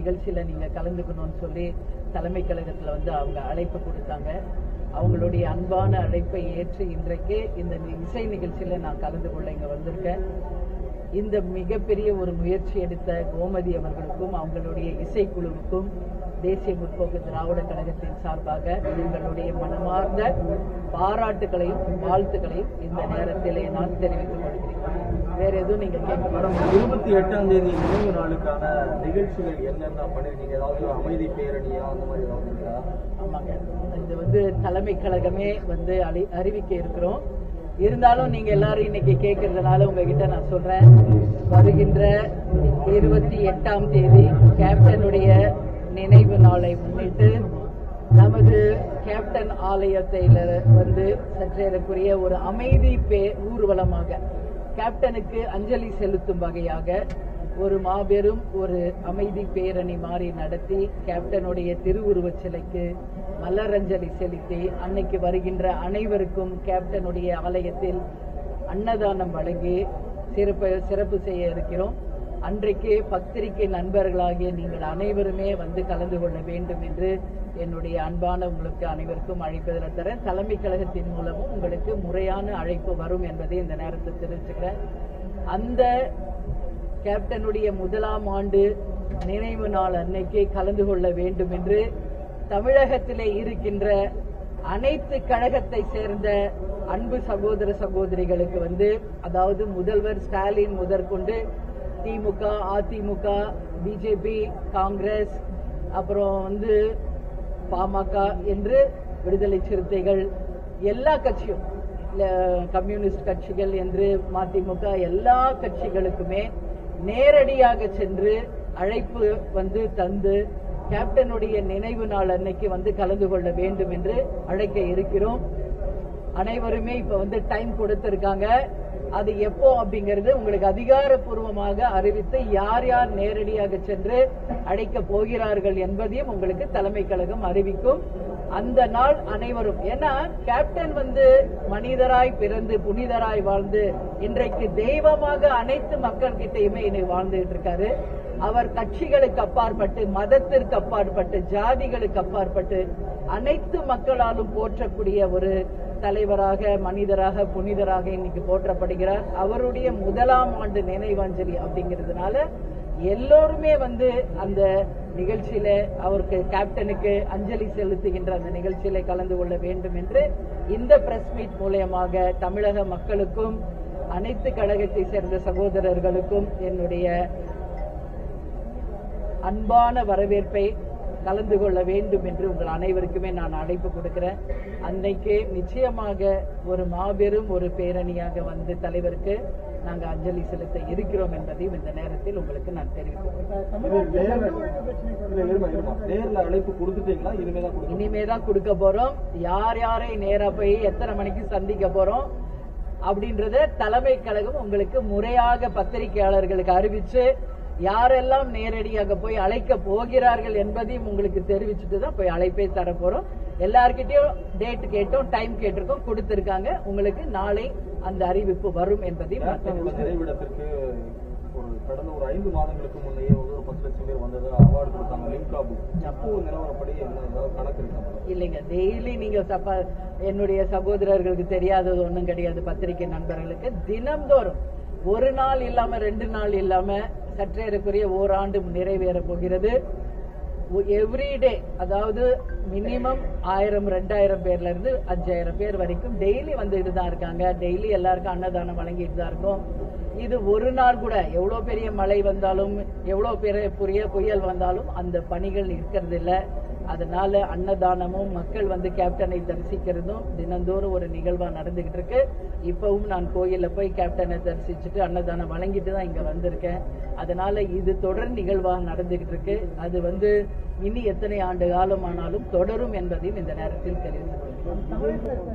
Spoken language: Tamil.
நிகழ்ச்சியில் நீங்கள் கலந்துக்கணும்னு சொல்லி தலைமை கழகத்தில் வந்து அவங்க அழைப்பு கொடுத்தாங்க. அவங்களுடைய அன்பான அழைப்பை ஏற்று இன்றைக்கு இந்த இசை நிகழ்ச்சியில் நான் கலந்து கொள்ள இங்கே வந்திருக்கேன். இந்த மிகப்பெரிய ஒரு முயற்சி எடுத்த கோமதி அவர்களுக்கும் அவங்களுடைய இசைக்குழுவுக்கும் தேசிய முற்போக்கு திராவிட கழகத்தின் சார்பாக எங்களுடைய மனமார்ந்த பாராட்டுகளையும் வாழ்த்துக்களையும் இந்த நேரத்திலே நான் தெரிவித்துக் கொள்கிறேன். வேற எதுவும் நீங்க கேட்க இருபத்தி எட்டாம் தேதி நினைவு நாளுக்கான நிகழ்ச்சிகள் என்னென்ன பண்ணிருக்கீங்க? ஏதாவது அமைதி பேரணியா அந்த மாதிரி ஏதாவது ஆமாங்க. இது வந்து தலைமை கழகமே வந்து அறி அறிவிக்க இருக்கிறோம். இருந்தாலும் நீங்க எல்லாரும் இன்னைக்கு கேட்கறதுனால உங்ககிட்ட நான் சொல்றேன். வருகின்ற இருபத்தி எட்டாம் தேதி கேப்டனுடைய நினைவு நாளை முன்னிட்டு நமது கேப்டன் ஆலயத்தில வந்து சற்றேறக்குரிய ஒரு அமைதி பே ஊர்வலமாக கேப்டனுக்கு அஞ்சலி செலுத்தும் வகையாக ஒரு மாபெரும் ஒரு அமைதி பேரணி மாறி நடத்தி கேப்டனுடைய திருவுருவச் சிலைக்கு மலரஞ்சலி செலுத்தி அன்னைக்கு வருகின்ற அனைவருக்கும் கேப்டனுடைய ஆலயத்தில் அன்னதானம் வழங்கி சிறப்பு சிறப்பு செய்ய இருக்கிறோம். அன்றைக்கு பத்திரிகை நண்பர்களாகிய நீங்கள் அனைவருமே வந்து கலந்து கொள்ள வேண்டும் என்று என்னுடைய அன்பான உங்களுக்கு அனைவருக்கும் அழைப்பதில் தரேன் தலைமை கழகத்தின் மூலமும் உங்களுக்கு முறையான அழைப்பு வரும் என்பதை இந்த நேரத்தில் தெரிவிச்சுக்கிறேன். அந்த கேப்டனுடைய முதலாம் ஆண்டு நினைவு நாள் அன்னைக்கு கலந்து கொள்ள வேண்டும் என்று தமிழகத்திலே இருக்கின்ற அனைத்து கழகத்தை சேர்ந்த அன்பு சகோதர சகோதரிகளுக்கு வந்து அதாவது முதல்வர் ஸ்டாலின் முதற்கொண்டு திமுக அதிமுக பிஜேபி காங்கிரஸ் அப்புறம் வந்து பாமக என்று விடுதலை சிறுத்தைகள் எல்லா கட்சியும் கம்யூனிஸ்ட் கட்சிகள் என்று மதிமுக எல்லா கட்சிகளுக்குமே நேரடியாக சென்று அழைப்பு வந்து தந்து கேப்டனுடைய நினைவு நாள் அன்னைக்கு வந்து கலந்து கொள்ள வேண்டும் என்று அழைக்க இருக்கிறோம். அனைவருமே இப்ப வந்து டைம் கொடுத்திருக்காங்க. அது எப்போ அப்படிங்கிறது உங்களுக்கு அதிகாரப்பூர்வமாக அறிவித்து யார் யார் நேரடியாக சென்று அழைக்க போகிறார்கள் என்பதையும் உங்களுக்கு தலைமை கழகம் அறிவிக்கும். அந்த நாள் அனைவரும் ஏன்னா கேப்டன் வந்து மனிதராய் பிறந்து புனிதராய் வாழ்ந்து இன்றைக்கு தெய்வமாக அனைத்து மக்கள் கிட்டையுமே இன்னைக்கு வாழ்ந்துட்டு இருக்காரு. அவர் கட்சிகளுக்கு அப்பாற்பட்டு மதத்திற்கு அப்பாற்பட்டு ஜாதிகளுக்கு அப்பாற்பட்டு அனைத்து மக்களாலும் போற்றக்கூடிய ஒரு தலைவராக மனிதராக புனிதராக இன்னைக்கு போற்றப்படுகிறார். அவருடைய முதலாம் ஆண்டு நினைவாஞ்சலி அப்படிங்கிறதுனால எல்லோருமே வந்து அந்த நிகழ்ச்சியில அவருக்கு கேப்டனுக்கு அஞ்சலி செலுத்துகின்ற அந்த நிகழ்ச்சியில கலந்து கொள்ள வேண்டும் என்று இந்த பிரஸ் மீட் மூலயமாக தமிழக மக்களுக்கும் அனைத்து கழகத்தை சேர்ந்த சகோதரர்களுக்கும் என்னுடைய அன்பான வரவேற்பை கலந்து கொள்ள வேண்டும் என்று உங்கள் அனைவருக்குமே நான் அழைப்பு கொடுக்கிறேன். அன்னைக்கு நிச்சயமாக ஒரு மாபெரும் ஒரு பேரணியாக வந்து தலைவருக்கு நாங்க அஞ்சலி செலுத்த இருக்கிறோம் என்பதையும் இந்த நேரத்தில் உங்களுக்கு நான் தெரிவிக்கிறேன். இனிமே தான் கொடுக்க போறோம். யார் யாரை நேரா போய் எத்தனை மணிக்கு சந்திக்க போறோம் அப்படின்றத தலைமை கழகம் உங்களுக்கு முறையாக பத்திரிகையாளர்களுக்கு அறிவிச்சு யாரெல்லாம் நேரடியாக போய் அழைக்க போகிறார்கள் என்பதையும் உங்களுக்கு தெரிவிச்சுட்டு தான் போய் அழைப்பை தர போறோம். எல்லார்கிட்டயும் டேட் கேட்டோம் டைம் கேட்டிருக்கோம் கொடுத்திருக்காங்க. உங்களுக்கு நாளை அந்த அறிவிப்பு வரும் என்பதையும் கடந்த ஒரு ஐந்து மாதங்களுக்கு முன்னையே வந்து ஒரு பத்து லட்சம் பேர் வந்தது. அவார்டு கொடுத்தாங்க. Limca book. அப்போ நிலவரப்படி என்ன ஏதாவது கணக்கு இருக்கா இல்லைங்க. டெய்லி நீங்க சப்ப என்னுடைய சகோதரர்களுக்கு தெரியாதது ஒண்ணும் கிடையாது பத்திரிகை நண்பர்களுக்கு. தினம்தோறும் ஒரு நாள் இல்லாம ரெண்டு நாள் இல்லாம சற்றேறக்குரிய ஓராண்டு நிறைவேற போகிறது. எவ்ரிடே அதாவது மினிமம் ஆயிரம் ரெண்டாயிரம் பேர்ல இருந்து அஞ்சாயிரம் பேர் வரைக்கும் டெய்லி வந்துட்டு தான் இருக்காங்க. டெய்லி எல்லாருக்கும் அன்னதானம் வழங்கிட்டு தான் இருக்கும். இது ஒரு நாள் கூட எவ்வளவு பெரிய மழை வந்தாலும் எவ்வளவு பெரிய புரிய புயல் வந்தாலும் அந்த பணிகள் இருக்கிறது இல்ல. அதனால அன்னதானமும் மக்கள் வந்து கேப்டனை தரிசிக்கிறதும் தினந்தோறும் ஒரு நிகழ்வா நடந்துகிட்டு இருக்கு. இப்பவும் நான் கோயிலில் போய் கேப்டனை தரிசிச்சுட்டு அன்னதானம் வழங்கிட்டு தான் இங்க வந்திருக்கேன். அதனால இது தொடர் நிகழ்வாக நடந்துகிட்டு இருக்கு. அது வந்து இனி எத்தனை ஆண்டு காலம் ஆனாலும் தொடரும் என்பதையும் இந்த நேரத்தில் தெரிவித்துக் கொள்கிறோம்.